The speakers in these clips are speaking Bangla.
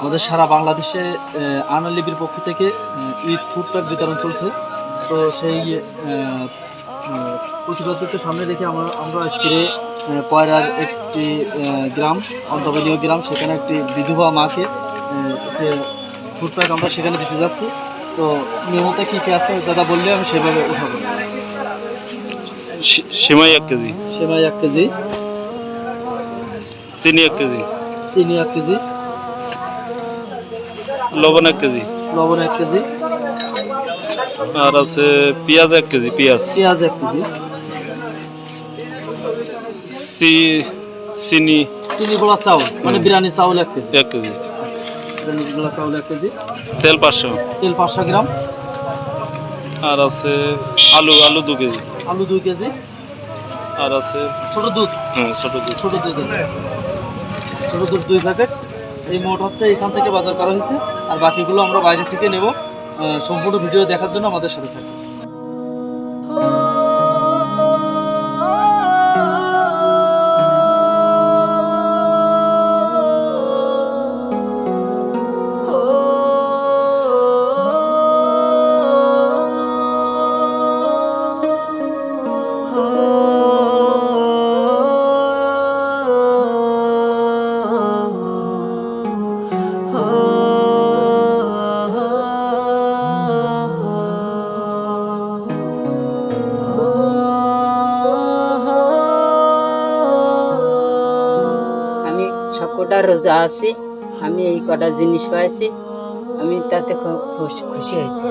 আমাদের সারা বাংলাদেশে আনালিবির পক্ষ থেকে ঈদ ফুডটাক বিতরণ চলছে। তো সেই প্রতিবাদকে সামনে রেখে আমরা আমরা ফিরে পয়রার একটি গ্রাম অন্তবলীয় গ্রাম সেখানে একটি বিধবা মাকে ফুডপ্যাক আমরা সেখানে দিতে যাচ্ছি। তো নিয়মতে কী কী আছে? দাদা বললে আমি সেভাবে উঠাবো। সেমাই এক কেজি। সেমাই এক কেজি। চিনি এক কেজি। চিনি এক কেজি। লবণ এক কেজি। লবণ এক কেজি। আর আছে পেঁয়াজ এক কেজি পেঁয়াজ। পেঁয়াজ এক কেজি। চি- চিনি। চিনি গোলা চাউল মানে বিরিয়ানি চাউল এক কেজি। এক কেজি। বিরিয়ানি গোলা চাউল এক কেজি। তেল পাঁচশো। তেল পাঁচশো গ্রাম। আর আছে আলু আলু দু কেজি। আলু দুই কেজি। আর আছে ছোট দুধ। হ্যাঁ ছোটো দুধ। ছোট দুধ ছোট দুধ দুই প্যাকেট এই মোট হচ্ছে এখান থেকে বাজার করা হয়েছে। আর বাকিগুলো আমরা বাইরে থেকে নেব। সম্পূর্ণ ভিডিও দেখার জন্য আমাদের সাথে থাকবে কটা রোজা আছি, আমি এই কটা জিনিস পাইছি, আমি তাতে খুব খুশি হয়েছি।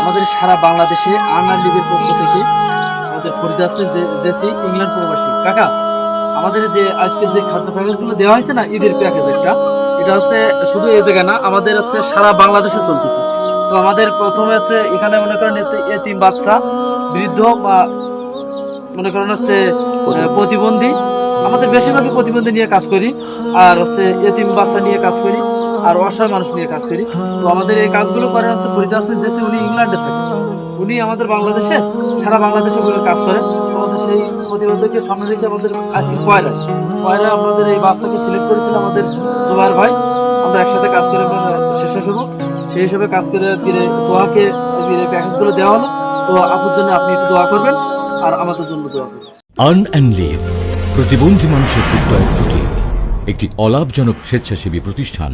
আমাদের সারা বাংলাদেশে আর্নার লিগের পক্ষ থেকে আমাদের ফরিদ আসলেন ইংল্যান্ড প্রবাসী। কাকা, আমাদের যে আজকে যে খাদ্য প্যাকেজগুলো দেওয়া হয়েছে না, ঈদের প্যাকেজ একটা, এটা হচ্ছে শুধু এই জায়গায় না, আমাদের হচ্ছে সারা বাংলাদেশে চলতেছে। তো আমাদের প্রথমে হচ্ছে এখানে মনে করেন এতে- এতিম বাচ্চা বৃদ্ধ বা মনে করেন হচ্ছে প্রতিবন্ধী, আমাদের বেশিরভাগই প্রতিবন্ধী নিয়ে কাজ করি, আর হচ্ছে এতিম বাচ্চা নিয়ে কাজ করি, আর অসহায় মানুষ নিয়ে কাজ করি। তো আমাদের এই কাজগুলো করে হচ্ছে ফরিদ আসমিন জেসি উনি ইংল্যান্ডে থাকে, উনি আমাদের বাংলাদেশে, সারা বাংলাদেশে বলে কাজ করে। আমাদের সেই প্রতিবন্ধকে সামনে রেখে আমাদের আজকে কয়রা কয়রা আমাদের এই বাচ্চাকে সিলেক্ট করেছিল আমাদের জোবাইর ভাই। আমরা একসাথে কাজ করে শেষ হব সেই হিসেবে কাজ করে তোয়াকে ফিরে প্যাকেজগুলো দেওয়া হলো। তো আপুর জন্য আপনি একটু দোয়া করবেন আর আমাদের জন্য দোয়া করবেন। আর্ন অ্যান্ড লিভ প্রতিবন্ধী মানুষের প্রত্যয়ের প্রতীক একটি অলাভজনক স্বেচ্ছাসেবী প্রতিষ্ঠান।